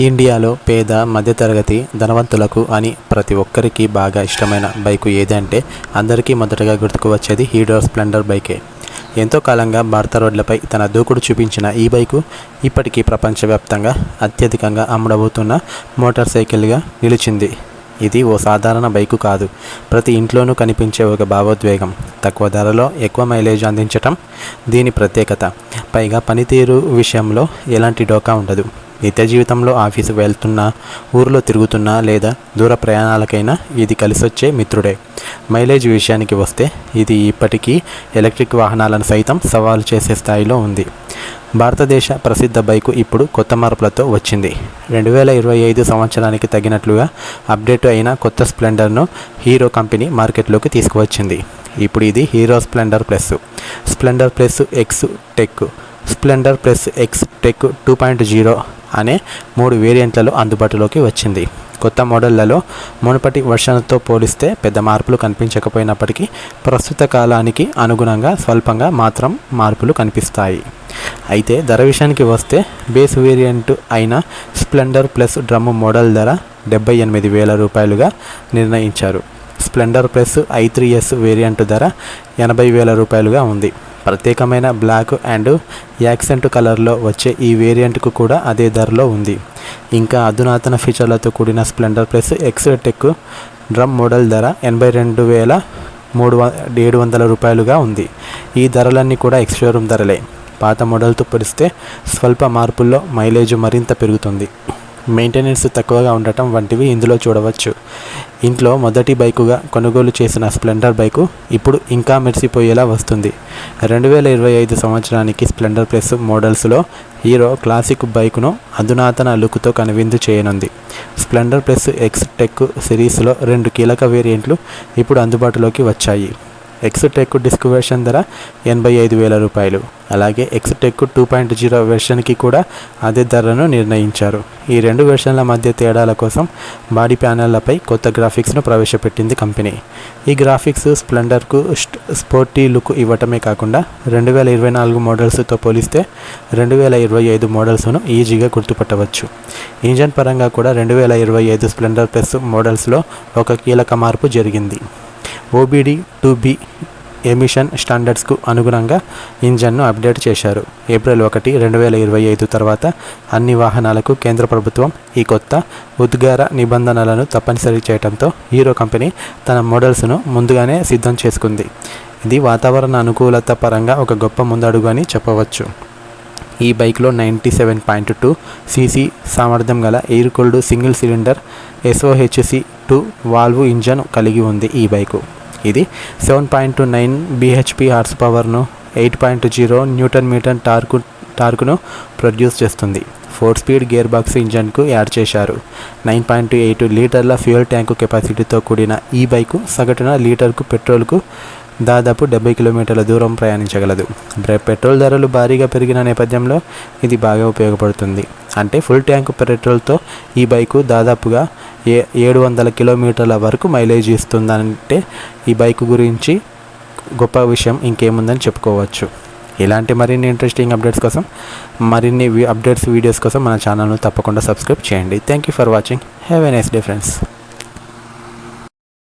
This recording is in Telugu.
ఇండియాలో పేద మధ్యతరగతి ధనవంతులకు అని ప్రతి ఒక్కరికి బాగా ఇష్టమైన బైకు ఏదంటే అందరికీ మొదటగా గుర్తుకు వచ్చేది హీరో స్ప్లెండర్ బైకే. ఎంతో కాలంగా భారత రోడ్లపై తన దూకుడు చూపించిన ఈ బైకు ఇప్పటికీ ప్రపంచవ్యాప్తంగా అత్యధికంగా అమ్ముడబోతున్న మోటార్ సైకిల్గా నిలిచింది. ఇది ఓ సాధారణ బైకు కాదు. ప్రతి ఇంట్లోనూ కనిపించే ఒక భావోద్వేగం. తక్కువ ధరలో ఎక్కువ మైలేజ్ అందించటం దీని ప్రత్యేకత. పైగా పనితీరు విషయంలో ఎలాంటి డోకా ఉండదు. నిత్య జీవితంలో ఆఫీసు వెళ్తున్నా ఊరిలో తిరుగుతున్నా లేదా దూర ప్రయాణాలకైనా ఇది కలిసొచ్చే మిత్రుడే. మైలేజ్ విషయానికి వస్తే ఇది ఇప్పటికీ ఎలక్ట్రిక్ వాహనాలను సైతం సవాలు చేసే స్థాయిలో ఉంది. భారతదేశ ప్రసిద్ధ బైకు ఇప్పుడు కొత్త మార్పులతో వచ్చింది. రెండు వేల ఇరవై ఐదు సంవత్సరానికి తగినట్లుగా అప్డేట్ అయిన కొత్త స్ప్లెండర్ను హీరో కంపెనీ మార్కెట్లోకి తీసుకువచ్చింది. ఇప్పుడు ఇది Hero Splendor plus. Splendor plus X tech. Splendor plus X tech two point zero అనే మూడు వేరియంట్లలో అందుబాటులోకి వచ్చింది. కొత్త మోడళ్ళలో మునుపటి వర్షన్తో పోలిస్తే పెద్ద మార్పులు కనిపించకపోయినప్పటికీ ప్రస్తుత కాలానికి అనుగుణంగా స్వల్పంగా మాత్రం మార్పులు కనిపిస్తాయి. అయితే ధర విషయానికి వస్తే బేస్ వేరియంట్ అయిన స్ప్లెండర్ ప్లస్ డ్రమ్ మోడల్ ధర డెబ్బై ఎనిమిది వేల రూపాయలుగా నిర్ణయించారు. Splendor plus i three S variant ధర ఎనభై వేల రూపాయలుగా ఉంది. ప్రత్యేకమైన బ్లాక్ అండ్ యాక్సెంట్ కలర్లో వచ్చే ఈ వేరియంట్కు కూడా అదే ధరలో ఉంది. ఇంకా అధునాతన ఫీచర్లతో కూడిన Splendor plus X tech drum model ధర ఎనభై రెండు వేల మూడు ఏడు వందల రూపాయలుగా ఉంది. ఈ ధరలన్నీ కూడా ఎక్స్ షోరూమ్ ధరలే. పాత మోడల్తో పోలిస్తే స్వల్ప మార్పుల్లో మైలేజ్ మరింత పెరుగుతుంది. మెయింటెనెన్స్ తక్కువగా ఉండటం వంటివి ఇందులో చూడవచ్చు. ఇంట్లో మొదటి బైకుగా కొనుగోలు చేసిన స్ప్లెండర్ బైకు ఇప్పుడు ఇంకా మెరిసిపోయేలా వస్తుంది. రెండు వేల ఇరవై ఐదు సంవత్సరానికి స్ప్లెండర్ ప్లస్ మోడల్స్లో హీరో క్లాసిక్ బైకును అధునాతన లుక్తో కనువిందు చేయనుంది. స్ప్లెండర్ ప్లస్ ఎక్స్ టెక్ సిరీస్లో రెండు కీలక వేరియంట్లు ఇప్పుడు అందుబాటులోకి వచ్చాయి. ఎక్స్టెక్ డిస్క్ వెర్షన్ ధర ఎనభై ఐదు వేల రూపాయలు. అలాగే ఎక్స్టెక్ టూ పాయింట్ జీరో వెర్షన్కి కూడా అదే ధరను నిర్ణయించారు. ఈ రెండు వెర్షన్ల మధ్య తేడాల కోసం బాడీ ప్యానెళ్ళపై కొత్త గ్రాఫిక్స్ను ప్రవేశపెట్టింది కంపెనీ. ఈ గ్రాఫిక్స్ స్ప్లెండర్కు స్పోర్టీ లుక్ ఇవ్వటమే కాకుండా రెండు వేల ఇరవై నాలుగు మోడల్స్తో పోలిస్తే రెండు వేల ఇరవై ఐదు మోడల్స్ను ఈజీగా గుర్తుపట్టవచ్చు. ఇంజన్ పరంగా కూడా రెండు వేల ఇరవై ఐదు స్ప్లెండర్ ప్లస్ మోడల్స్లో ఒక కీలక మార్పు జరిగింది. ఓబీడీ టూ బి ఎమిషన్ స్టాండర్డ్స్కు అనుగుణంగా ఇంజన్ను అప్డేట్ చేశారు. ఏప్రిల్ ఒకటి రెండు వేల ఇరవై ఐదు తర్వాత అన్ని వాహనాలకు కేంద్ర ప్రభుత్వం ఈ కొత్త ఉద్గార నిబంధనలను తప్పనిసరి చేయడంతో హీరో కంపెనీ తన మోడల్స్ను ముందుగానే సిద్ధం చేసుకుంది. ఇది వాతావరణ అనుకూలత పరంగా ఒక గొప్ప ముందడుగు అని చెప్పవచ్చు. ఈ బైక్లో ninety seven point two CC సామర్థ్యం గల air cooled single cylinder SOHC two valve engine కలిగి ఉంది ఈ బైకు. ఇది seven point nine BHP horse పవర్ను eight point zero newton meter torque టార్కును produce చేస్తుంది. ఫోర్ స్పీడ్ గేర్ బాక్స్ ఇంజన్కు యాడ్ చేశారు. నైన్ పాయింట్ ఎయిట్ లీటర్ల ఫ్యూయల్ ట్యాంకు కెపాసిటీతో కూడిన ఈ బైకు సగటున లీటర్కు పెట్రోల్కు దాదాపు డెబ్బై కిలోమీటర్ల దూరం ప్రయాణించగలదు. పెట్రోల్ ధరలు భారీగా పెరిగిన నేపథ్యంలో ఇది బాగా ఉపయోగపడుతుంది. అంటే ఫుల్ ట్యాంక్ పెట్రోల్తో ఈ బైకు దాదాపుగా ఏ ఏడు వందల కిలోమీటర్ల వరకు మైలేజ్ ఇస్తుందంటే ఈ బైక్ గురించి గొప్ప విషయం ఇంకేముందని చెప్పుకోవచ్చు. ఇలాంటి మరిన్ని ఇంట్రెస్టింగ్ అప్డేట్స్ కోసం మరిన్ని అప్డేట్స్ వీడియోస్ కోసం మన ఛానల్ను తప్పకుండా సబ్స్క్రైబ్ చేయండి. Thank you for watching have a nice day friends